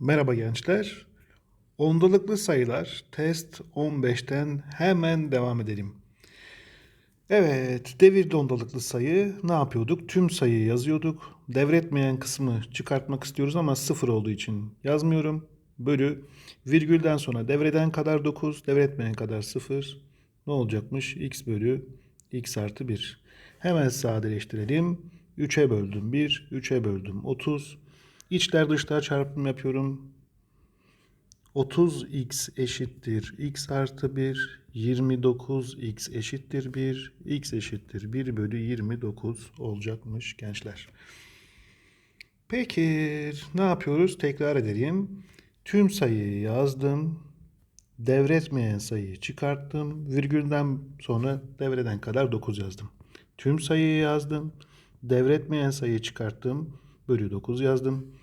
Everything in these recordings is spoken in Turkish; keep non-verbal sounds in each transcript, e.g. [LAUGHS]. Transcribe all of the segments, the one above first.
Merhaba gençler. Ondalıklı sayılar test 15'ten hemen devam edelim. Evet, devirde ondalıklı sayı ne yapıyorduk? Tüm sayıyı yazıyorduk. Devretmeyen kısmı çıkartmak istiyoruz ama sıfır olduğu için yazmıyorum. Bölü virgülden sonra devreden kadar 9, devretmeyen kadar 0. Ne olacakmış? x bölü x artı 1. Hemen sadeleştirelim. 3'e böldüm 1, 3'e böldüm 30. İçler dışlar çarpım yapıyorum. 30x eşittir x artı 1, 29x eşittir 1, x eşittir 1 bölü 29 olacakmış gençler. Peki ne yapıyoruz? Tekrar edelim. Tüm sayıyı yazdım. Devretmeyen sayıyı çıkarttım. Virgülden sonra devreden kadar 9 yazdım. Tüm sayıyı yazdım. Devretmeyen sayıyı çıkarttım. Bölü 9 yazdım.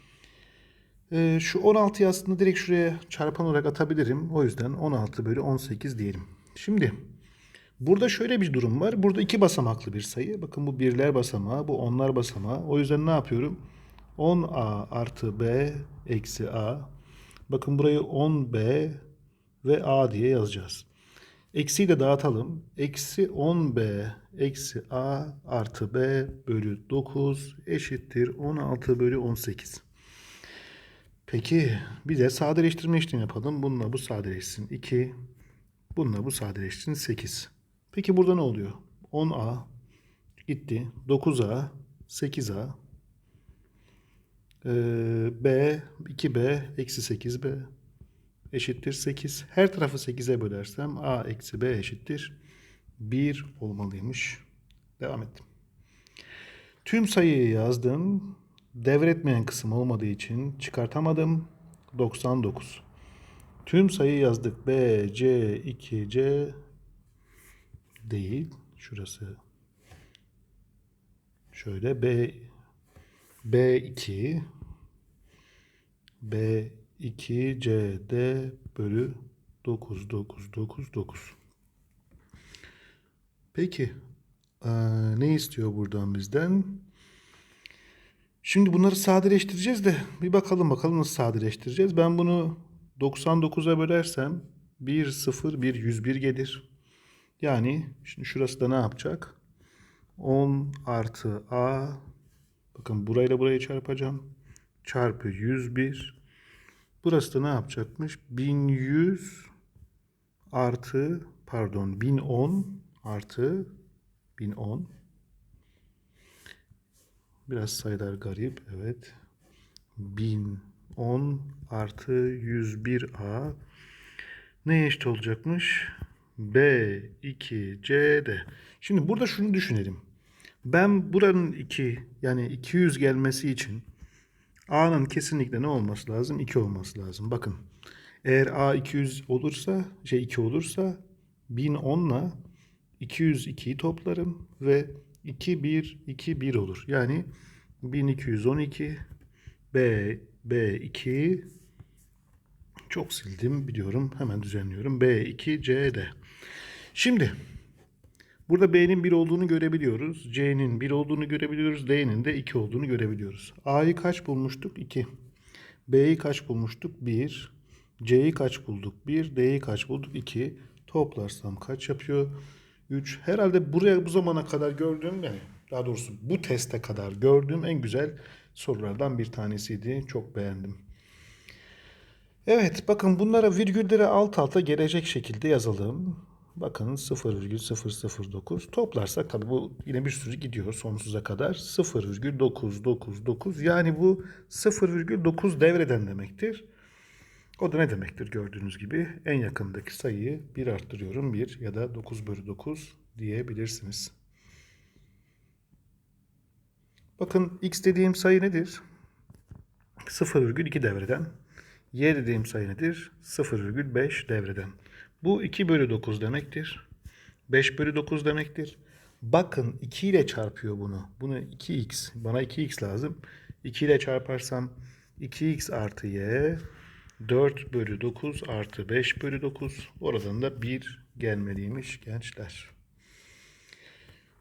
Ee, şu 16'yı aslında direkt şuraya çarpan olarak atabilirim. O yüzden 16 bölü 18 diyelim. Şimdi burada şöyle bir durum var. Burada iki basamaklı bir sayı. Bakın bu birler basamağı, bu onlar basamağı. O yüzden ne yapıyorum? 10a artı b eksi a. Bakın burayı 10b ve a diye yazacağız. Eksiyi de dağıtalım. Eksi 10b eksi a artı b bölü 9 eşittir 16 bölü 18. Peki bir de sadeleştirme işlemi yapalım. Bununla bu sadeleşsin 2. Bununla bu sadeleşsin 8. Peki burada ne oluyor? 10a gitti. 9a 8a ee, b 2b eksi 8b eşittir 8. Her tarafı 8'e bölersem a eksi b eşittir 1 olmalıymış. Devam ettim. Tüm sayıyı yazdım. Devretmeyen kısım olmadığı için çıkartamadım. 99. Tüm sayı yazdık. B, C, 2, C değil. Şurası şöyle B B2 B2 C D bölü 9 9 9 9. Peki eee, ne istiyor buradan bizden? Şimdi bunları sadeleştireceğiz de bir bakalım bakalım nasıl sadeleştireceğiz. Ben bunu 99'a bölersem 1 0 1 101 gelir. Yani şimdi şurası da ne yapacak? 10 artı a bakın burayla burayı çarpacağım. Çarpı 101. Burası da ne yapacakmış? 1100 artı pardon 1010 artı 1010 Biraz sayılar garip. Evet. 1010 artı 101A ne eşit olacakmış? B2CD. Şimdi burada şunu düşünelim. Ben buranın 2 yani 200 gelmesi için A'nın kesinlikle ne olması lazım? 2 olması lazım. Bakın. Eğer A 200 olursa, şey 2 olursa 1010 ile 202'yi toplarım ve 2 1 2 1 olur. Yani 1212 B B2 çok sildim biliyorum. Hemen düzenliyorum. B2 CD. Şimdi burada B'nin 1 olduğunu görebiliyoruz. C'nin 1 olduğunu görebiliyoruz. D'nin de 2 olduğunu görebiliyoruz. A'yı kaç bulmuştuk? 2. B'yi kaç bulmuştuk? 1. C'yi kaç bulduk? 1. D'yi kaç bulduk? 2. Toplarsam kaç yapıyor? 3. Herhalde buraya bu zamana kadar gördüğüm yani daha doğrusu bu teste kadar gördüğüm en güzel sorulardan bir tanesiydi. Çok beğendim. Evet bakın bunlara virgülleri alt alta gelecek şekilde yazalım. Bakın 0,009 toplarsak tabii bu yine bir sürü gidiyor sonsuza kadar. 0,999 yani bu 0,9 devreden demektir. O da ne demektir gördüğünüz gibi en yakındaki sayıyı 1 arttırıyorum 1 ya da 9 bölü 9 diyebilirsiniz. Bakın x dediğim sayı nedir? 0,2 devreden. Y dediğim sayı nedir? 0,5 devreden. Bu 2 bölü 9 demektir. 5 bölü 9 demektir. Bakın 2 ile çarpıyor bunu. Bunu 2x. Bana 2x lazım. 2 ile çarparsam 2x artı y 4 bölü 9 artı 5 bölü 9. Oradan da 1 gelmeliymiş gençler.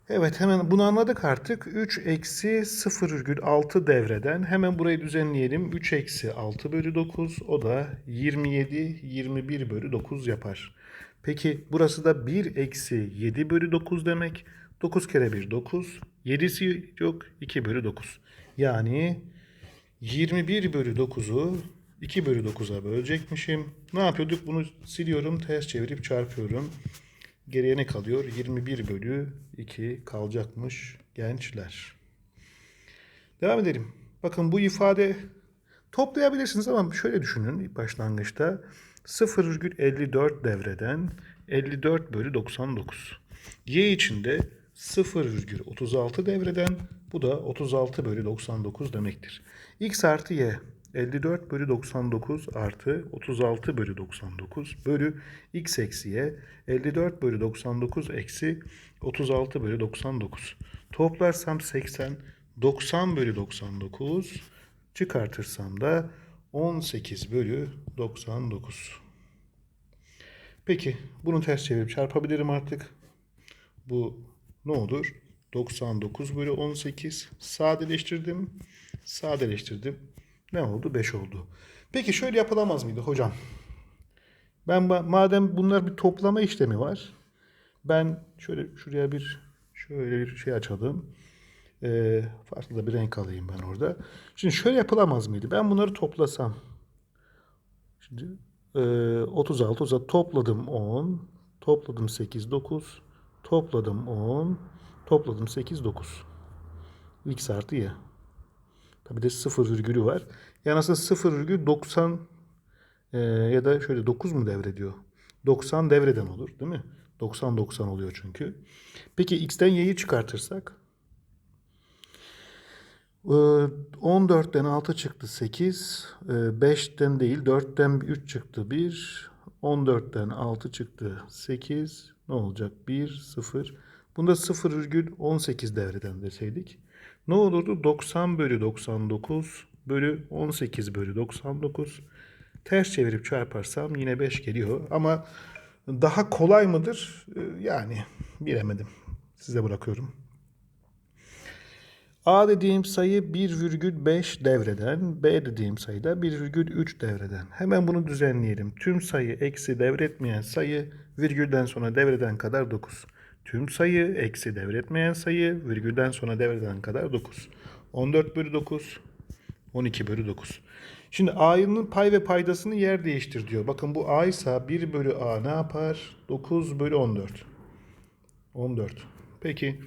Evet hemen bunu anladık artık. 3 eksi 0,6 devreden hemen burayı düzenleyelim. 3 eksi 6 bölü 9 o da 27 21 bölü 9 yapar. Peki burası da 1 eksi 7 bölü 9 demek. 9 kere 1 9. 7'si yok 2 bölü 9. Yani 21 bölü 9'u 2 bölü 9'a bölecekmişim. Ne yapıyorduk? Bunu siliyorum, ters çevirip çarpıyorum. Geriye ne kalıyor? 21 bölü 2 kalacakmış gençler. Devam edelim. Bakın bu ifade toplayabilirsiniz ama şöyle düşünün başlangıçta 0,54 devreden 54 bölü 99. Y içinde 0,36 devreden bu da 36 bölü 99 demektir. X artı Y 54 bölü 99 artı 36 bölü 99 bölü x eksi y 54 bölü 99 eksi 36 bölü 99. Toplarsam 80 90 bölü 99 çıkartırsam da 18 bölü 99. Peki bunu ters çevirip çarpabilirim artık. Bu ne olur? 99 bölü 18 sadeleştirdim. Sadeleştirdim. Ne oldu? 5 oldu. Peki şöyle yapılamaz mıydı hocam? Ben madem bunlar bir toplama işlemi var. Ben şöyle şuraya bir şöyle bir şey açalım. Ee, farklı da bir renk alayım ben orada. Şimdi şöyle yapılamaz mıydı? Ben bunları toplasam. Şimdi e, 36 36 topladım 10, topladım 8 9, topladım 10, topladım 8 9. X artı y. Tabi de sıfır virgülü var. Yani aslında 0,90 e, ya da şöyle 9 mu devrediyor? 90 devreden olur değil mi? 90 90 oluyor çünkü. Peki x'ten y'yi çıkartırsak e, 14'ten 6 çıktı 8, e, 5'ten değil 4'ten 3 çıktı 1, 14'ten 6 çıktı 8, ne olacak? 1, 0. Bunda 0,18 devreden deseydik. Ne olurdu? 90 bölü 99 bölü 18 bölü 99. Ters çevirip çarparsam yine 5 geliyor. Ama daha kolay mıdır? Ee, Yani bilemedim. Size bırakıyorum. A dediğim sayı 1,5 devreden, B dediğim sayı da 1,3 devreden. Hemen bunu düzenleyelim. Tüm sayı eksi devretmeyen sayı virgülden sonra devreden kadar 9. Tüm sayı eksi devretmeyen sayı virgülden sonra devreden kadar 9. 14 bölü 9, 12 bölü 9. Şimdi A'nın pay ve paydasını yer değiştir diyor. Bakın bu A ise 1 bölü A ne yapar? 9 bölü 14. 14. Peki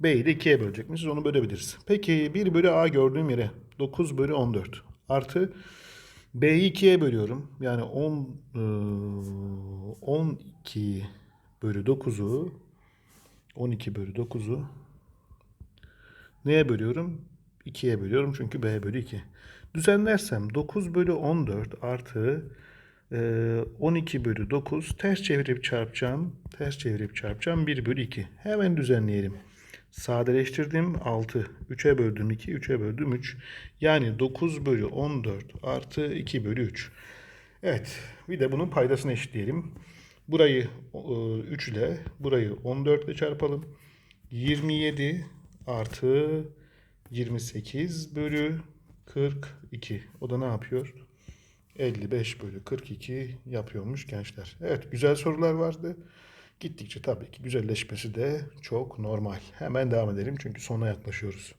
B'yi de 2'ye bölecekmişiz. Onu bölebiliriz. Peki 1 bölü A gördüğüm yere 9 bölü 14. Artı B'yi 2'ye bölüyorum. Yani 10, e, 12 bölü 9'u 12 bölü 9'u neye bölüyorum? 2'ye bölüyorum çünkü B bölü 2. Düzenlersem 9 bölü 14 artı e, 12 bölü 9 ters çevirip çarpacağım. Ters çevirip çarpacağım 1 bölü 2. Hemen düzenleyelim. Sadeleştirdim 6. 3'e böldüm 2. 3'e böldüm 3. Yani 9 bölü 14 artı 2 bölü 3. Evet bir de bunun paydasını eşitleyelim. Burayı e, 3 ile burayı 14 ile çarpalım. 27 artı 28 bölü 42. O da ne yapıyor? 55 bölü 42 yapıyormuş gençler. Evet güzel sorular vardı. Gittikçe tabii ki güzelleşmesi de çok normal. Hemen devam edelim çünkü sona yaklaşıyoruz.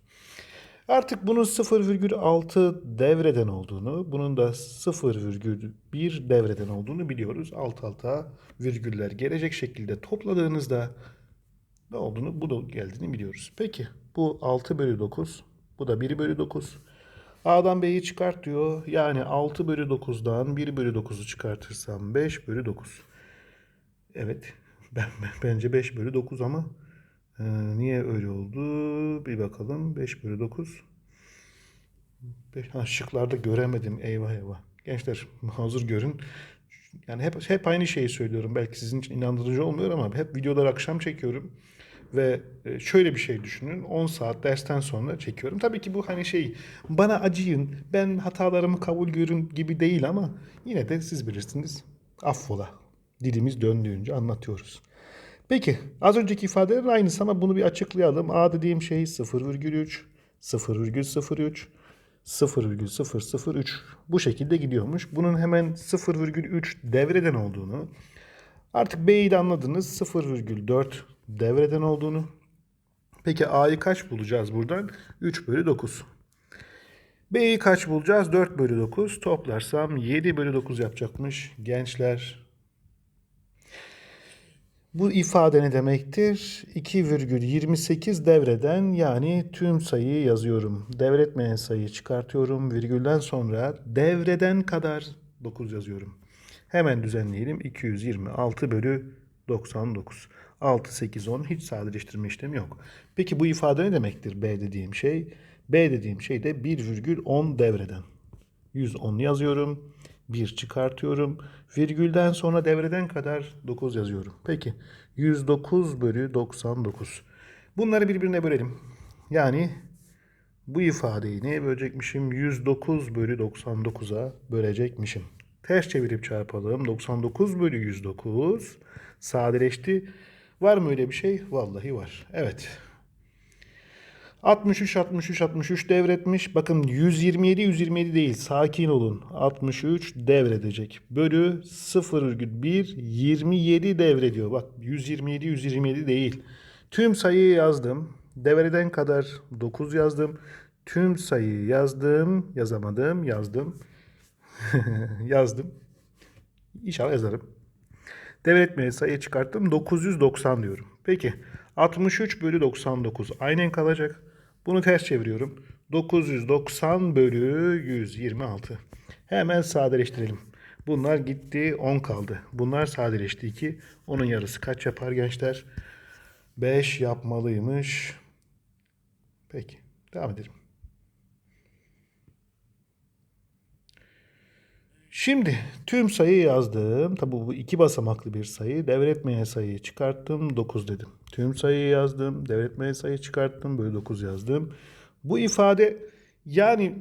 Artık bunun 0,6 devreden olduğunu, bunun da 0,1 devreden olduğunu biliyoruz. Alt alta virgüller gelecek şekilde topladığınızda ne olduğunu, bu da geldiğini biliyoruz. Peki bu 6 bölü 9, bu da 1 bölü 9. A'dan B'yi çıkart diyor. Yani 6 bölü 9'dan 1 bölü 9'u çıkartırsam 5 bölü 9. Evet. [LAUGHS] Ben, bence 5 bölü 9 ama e, niye öyle oldu? Bir bakalım. 5 bölü 9. Beş- Ha, şıklarda göremedim. Eyvah eyvah. Gençler hazır görün. Yani hep hep aynı şeyi söylüyorum. Belki sizin için inandırıcı olmuyor ama hep videolar akşam çekiyorum. Ve e, şöyle bir şey düşünün. 10 saat dersten sonra çekiyorum. Tabii ki bu hani şey bana acıyın, ben hatalarımı kabul görün gibi değil ama yine de siz bilirsiniz. Affola. Dilimiz döndüğünce anlatıyoruz. Peki az önceki ifadelerin aynısı ama bunu bir açıklayalım. A dediğim şey 0,3, 0,03, 0,003 bu şekilde gidiyormuş. Bunun hemen 0,3 devreden olduğunu artık B'yi de anladınız 0,4 devreden olduğunu. Peki A'yı kaç bulacağız buradan? 3 bölü 9. B'yi kaç bulacağız? 4 bölü 9. Toplarsam 7 bölü 9 yapacakmış gençler. Bu ifade ne demektir? 2,28 devreden yani tüm sayıyı yazıyorum. Devretmeyen sayıyı çıkartıyorum. Virgülden sonra devreden kadar 9 yazıyorum. Hemen düzenleyelim. 226 bölü 99. 6, 8, 10 hiç sadeleştirme işlemi yok. Peki bu ifade ne demektir B dediğim şey? B dediğim şey de 1,10 devreden. 110 yazıyorum. 1 çıkartıyorum. Virgülden sonra devreden kadar 9 yazıyorum. Peki 109 bölü 99. Bunları birbirine bölelim. Yani bu ifadeyi neye bölecekmişim? 109 bölü 99'a bölecekmişim. Ters çevirip çarpalım. 99 bölü 109 sadeleşti. Var mı öyle bir şey? Vallahi var. Evet. 63 63 63 devretmiş. Bakın 127 127 değil. Sakin olun. 63 devredecek. Bölü 0,1 27 devrediyor. Bak 127 127 değil. Tüm sayıyı yazdım. Devreden kadar 9 yazdım. Tüm sayıyı yazdım. Yazamadım. Yazdım. [LAUGHS] yazdım. İnşallah yazarım. Devretmeye sayı çıkarttım. 990 diyorum. Peki 63 bölü 99 aynen kalacak. Bunu ters çeviriyorum. 990 bölü 126. Hemen sadeleştirelim. Bunlar gitti 10 kaldı. Bunlar sadeleşti 2. Onun yarısı kaç yapar gençler? 5 yapmalıymış. Peki devam edelim. Şimdi tüm sayıyı yazdım. Tabi bu iki basamaklı bir sayı. Devretmeyen sayıyı çıkarttım. 9 dedim. Tüm sayıyı yazdım. Devretmeyen sayıyı çıkarttım. Böyle 9 yazdım. Bu ifade yani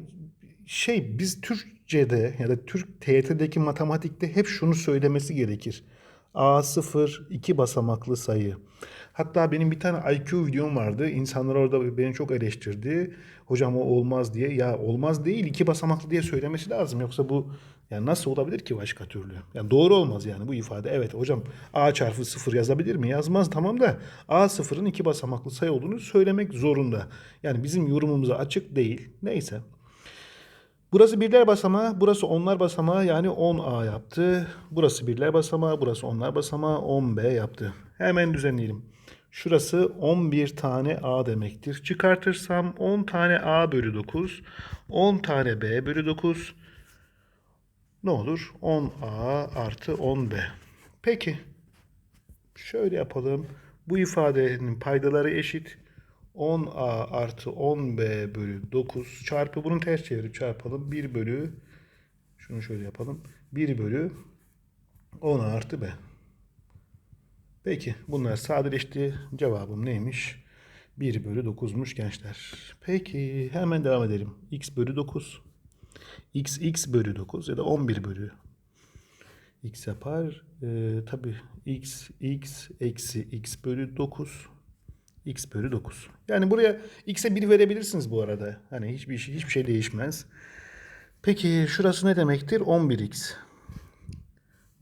şey biz Türkçe'de ya da Türk TYT'deki matematikte hep şunu söylemesi gerekir. A0 iki basamaklı sayı. Hatta benim bir tane IQ videom vardı. İnsanlar orada beni çok eleştirdi. Hocam o olmaz diye. Ya olmaz değil iki basamaklı diye söylemesi lazım. Yoksa bu yani nasıl olabilir ki başka türlü? Yani doğru olmaz yani bu ifade. Evet hocam A çarpı 0 yazabilir mi? Yazmaz tamam da A sıfırın iki basamaklı sayı olduğunu söylemek zorunda. Yani bizim yorumumuza açık değil. Neyse. Burası birler basamağı, burası onlar basamağı yani 10A yaptı. Burası birler basamağı, burası onlar basamağı 10B yaptı. Hemen düzenleyelim. Şurası 11 tane A demektir. Çıkartırsam 10 tane A bölü 9, 10 tane B bölü 9. Ne olur? 10A artı 10B. Peki. Şöyle yapalım. Bu ifadenin paydaları eşit. 10A artı 10B bölü 9 çarpı bunu ters çevirip çarpalım. 1 bölü şunu şöyle yapalım. 1 bölü 10 artı B. Peki bunlar sadeleşti. Cevabım neymiş? 1 bölü 9'muş gençler. Peki hemen devam edelim. x bölü 9. x x bölü 9 ya da 11 bölü x yapar. Ee, Tabi x x eksi x bölü 9 x bölü 9. Yani buraya x'e 1 verebilirsiniz bu arada. Hani hiçbir şey, hiçbir şey değişmez. Peki şurası ne demektir? 11x.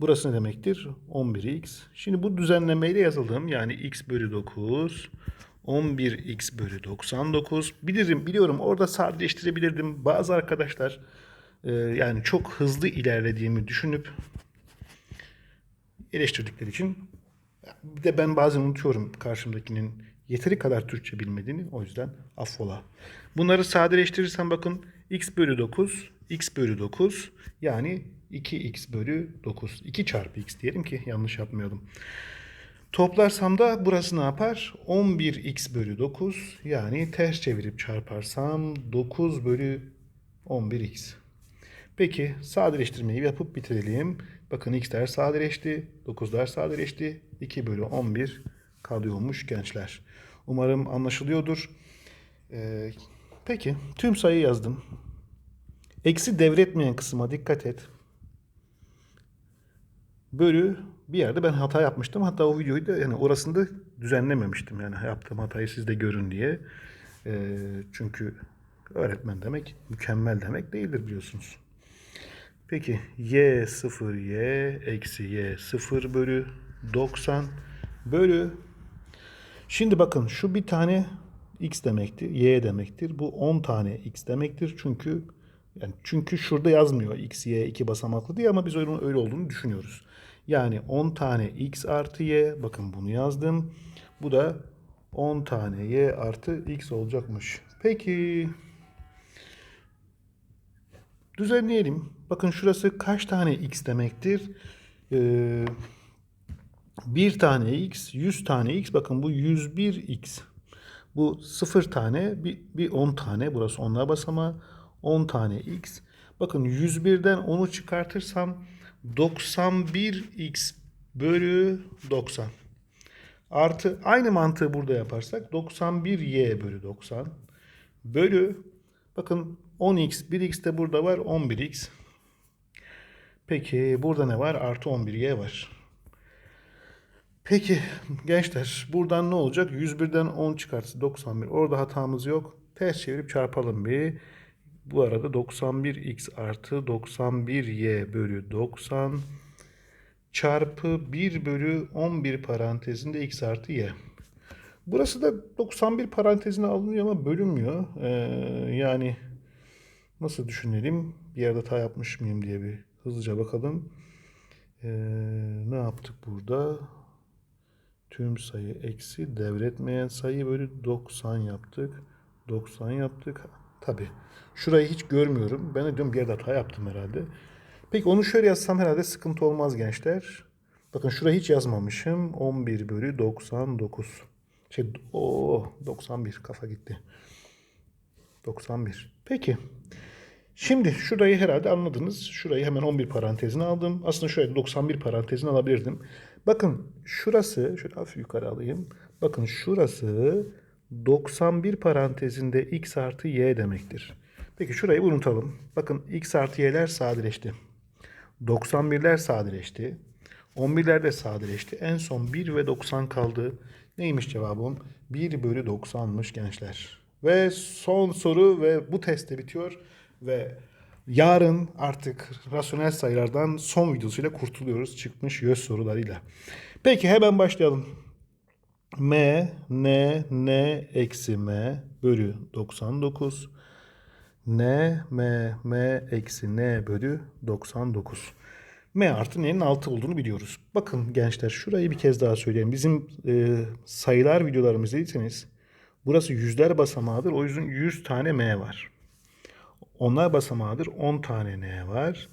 Burası ne demektir? 11x. Şimdi bu düzenlemeyle yazalım. Yani x bölü 9 11x bölü 99. Bilirim, biliyorum orada sadeleştirebilirdim. Bazı arkadaşlar e, yani çok hızlı ilerlediğimi düşünüp eleştirdikleri için bir de ben bazen unutuyorum karşımdakinin yeteri kadar Türkçe bilmediğini. O yüzden affola. Bunları sadeleştirirsem bakın x bölü 9, x bölü 9 yani 2x bölü 9. 2 çarpı x diyelim ki yanlış yapmayalım. Toplarsam da burası ne yapar? 11x bölü 9 yani ters çevirip çarparsam 9 bölü 11x. Peki sadeleştirmeyi yapıp bitirelim. Bakın x'ler sadeleşti, 9'lar sadeleşti. 2 bölü 11 kalıyormuş gençler. Umarım anlaşılıyordur. Ee, peki tüm sayı yazdım. Eksi devretmeyen kısma dikkat et. bölü bir yerde ben hata yapmıştım. Hatta o videoyu da yani orasını da düzenlememiştim. Yani yaptığım hatayı siz de görün diye. Ee, çünkü öğretmen demek mükemmel demek değildir biliyorsunuz. Peki y 0 y eksi y 0 bölü 90 bölü Şimdi bakın şu bir tane x demektir, y demektir. Bu 10 tane x demektir. Çünkü yani çünkü şurada yazmıyor x, y iki basamaklı diye ama biz öyle, öyle olduğunu düşünüyoruz. Yani 10 tane x artı y. Bakın bunu yazdım. Bu da 10 tane y artı x olacakmış. Peki düzenleyelim. Bakın şurası kaç tane x demektir? Ee, bir tane x, 100 tane x. Bakın bu 101 x. Bu 0 tane, bir, bir 10 tane. Burası onlar basamağı. 10 tane x. Bakın 101'den 10'u çıkartırsam 91x bölü 90. Artı aynı mantığı burada yaparsak 91y bölü 90 bölü bakın 10x 1x de burada var 11x. Peki burada ne var? Artı 11y var. Peki gençler buradan ne olacak? 101'den 10 çıkarsa 91. Orada hatamız yok. Ters çevirip çarpalım bir. Bu arada 91x artı 91y bölü 90 çarpı 1 bölü 11 parantezinde x artı y. Burası da 91 parantezine alınıyor ama bölünmüyor. Ee, yani nasıl düşünelim? Bir yerde hata yapmış mıyım diye bir hızlıca bakalım. Ee, ne yaptık burada? Tüm sayı eksi devretmeyen sayı bölü 90 yaptık. 90 yaptık. Tabi. Şurayı hiç görmüyorum. Ben de diyorum bir yerde hata yaptım herhalde. Peki onu şöyle yazsam herhalde sıkıntı olmaz gençler. Bakın şurayı hiç yazmamışım. 11 bölü 99. Şey o 91 kafa gitti. 91. Peki. Şimdi şurayı herhalde anladınız. Şurayı hemen 11 parantezine aldım. Aslında şurayı 91 parantezine alabilirdim. Bakın şurası, şöyle hafif yukarı alayım. Bakın şurası 91 parantezinde x artı y demektir. Peki şurayı unutalım. Bakın x artı y'ler sadeleşti. 91'ler sadeleşti. 11'ler de sadeleşti. En son 1 ve 90 kaldı. Neymiş cevabım? 1 bölü 90'mış gençler. Ve son soru ve bu teste bitiyor. Ve yarın artık rasyonel sayılardan son videosuyla kurtuluyoruz. Çıkmış yüz sorularıyla. Peki hemen başlayalım. M, N, N eksi M bölü 99. N, M, M eksi N bölü 99. M artı N'nin 6 olduğunu biliyoruz. Bakın gençler şurayı bir kez daha söyleyeyim. Bizim e, sayılar videolarımızı izlediyseniz burası yüzler basamağıdır. O yüzden 100 tane M var. Onlar basamağıdır. 10 tane N var.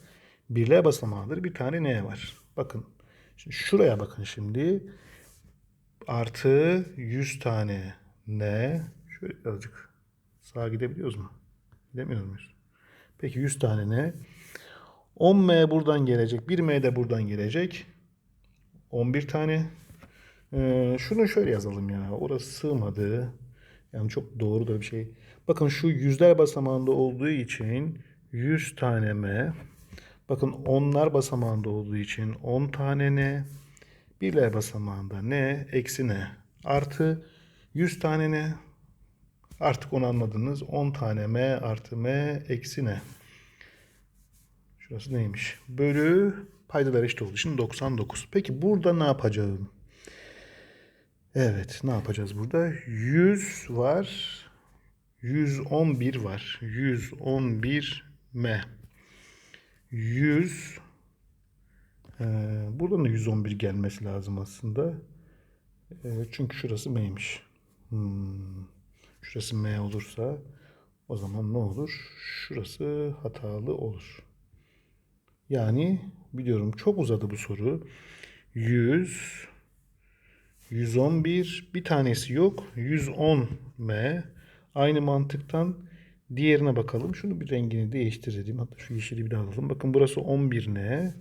Birler basamağıdır. Bir tane N var. Bakın. Şimdi şuraya bakın şimdi. Artı 100 tane N. Şöyle azıcık sağa gidebiliyoruz mu? Gidemiyor muyuz? Peki 100 tane N. 10M buradan gelecek. 1M de buradan gelecek. 11 tane. Ee, şunu şöyle yazalım ya. Orası sığmadı. Yani çok doğru da bir şey. Bakın şu yüzler basamağında olduğu için 100 tane M. Bakın onlar basamağında olduğu için 10 tane N. Birler basamağında N eksi N. Artı 100 tane N. Artık onu anladınız. 10 tane M artı M eksi N. Şurası neymiş? Bölü paydalar eşit olduğu için 99. Peki burada ne yapacağım? Evet ne yapacağız burada? 100 var. 111 var. 111 M. 100 ee, buradan da 111 gelmesi lazım aslında. Ee, çünkü şurası M'ymiş. Hmm. Şurası M olursa o zaman ne olur? Şurası hatalı olur. Yani biliyorum çok uzadı bu soru. 100 111 bir tanesi yok. 110 M. Aynı mantıktan diğerine bakalım. Şunu bir rengini değiştirelim. Hatta şu yeşili bir daha alalım. Bakın burası 11 N.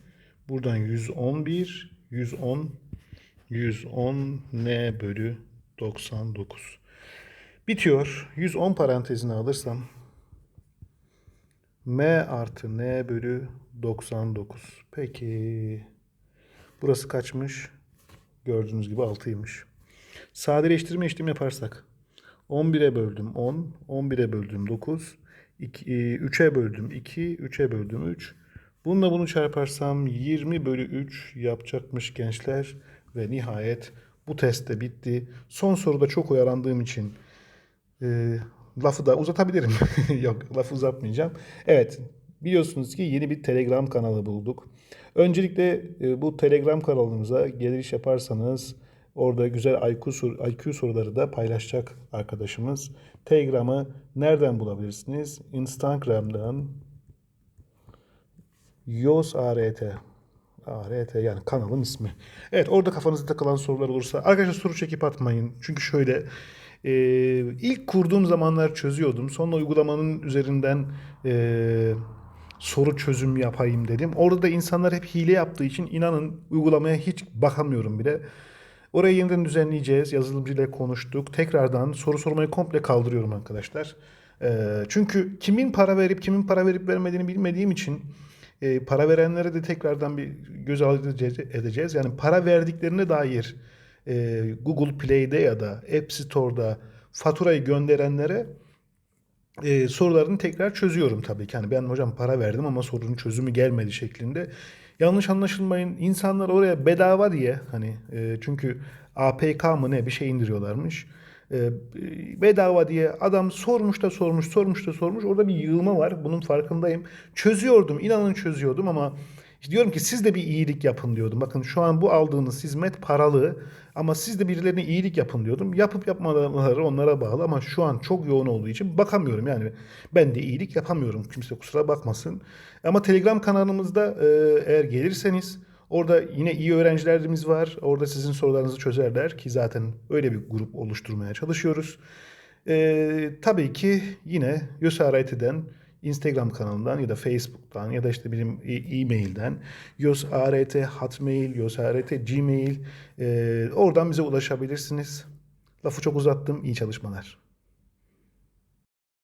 Buradan 111 110 110 N bölü 99. Bitiyor. 110 parantezini alırsam M artı N bölü 99. Peki Burası kaçmış? Gördüğünüz gibi 6'ymış. Sadeleştirme işlemi yaparsak 11'e böldüm 10, 11'e böldüm 9, 3'e böldüm 2, 3'e böldüm 3. Bununla bunu çarparsam 20 bölü 3 yapacakmış gençler. Ve nihayet bu test de bitti. Son soruda çok oyalandığım için e, lafı da uzatabilirim. [LAUGHS] Yok lafı uzatmayacağım. Evet biliyorsunuz ki yeni bir Telegram kanalı bulduk. Öncelikle e, bu Telegram kanalımıza geliş yaparsanız orada güzel IQ, sor- IQ soruları da paylaşacak arkadaşımız. Telegram'ı nereden bulabilirsiniz? Instagram'dan Yos ART. ART yani kanalın ismi. Evet orada kafanızda takılan sorular olursa arkadaşlar soru çekip atmayın. Çünkü şöyle e, ilk kurduğum zamanlar çözüyordum. Sonra uygulamanın üzerinden e, soru çözüm yapayım dedim. Orada da insanlar hep hile yaptığı için inanın uygulamaya hiç bakamıyorum bile. Orayı yeniden düzenleyeceğiz. Yazılımcıyla konuştuk. Tekrardan soru sormayı komple kaldırıyorum arkadaşlar. Ee, çünkü kimin para verip kimin para verip vermediğini bilmediğim için e, para verenlere de tekrardan bir göz edeceğiz. Yani para verdiklerine dair e, Google Play'de ya da App Store'da faturayı gönderenlere e, sorularını tekrar çözüyorum tabii ki. Yani ben hocam para verdim ama sorunun çözümü gelmedi şeklinde. Yanlış anlaşılmayın. İnsanlar oraya bedava diye hani e, çünkü APK mı ne bir şey indiriyorlarmış. E, bedava diye adam sormuş da sormuş, sormuş da sormuş. Orada bir yığılma var. Bunun farkındayım. Çözüyordum, inanın çözüyordum ama işte diyorum ki siz de bir iyilik yapın diyordum. Bakın şu an bu aldığınız hizmet paralı ama siz de birilerine iyilik yapın diyordum. Yapıp yapmaları onlara bağlı ama şu an çok yoğun olduğu için bakamıyorum. Yani ben de iyilik yapamıyorum. Kimse kusura bakmasın. Ama Telegram kanalımızda e, eğer gelirseniz orada yine iyi öğrencilerimiz var. Orada sizin sorularınızı çözerler ki zaten öyle bir grup oluşturmaya çalışıyoruz. E, tabii ki yine YÖSART'den Instagram kanalından ya da Facebook'tan ya da işte benim e- e-mailden yosart hotmail, yosart gmail e, oradan bize ulaşabilirsiniz. Lafı çok uzattım. İyi çalışmalar.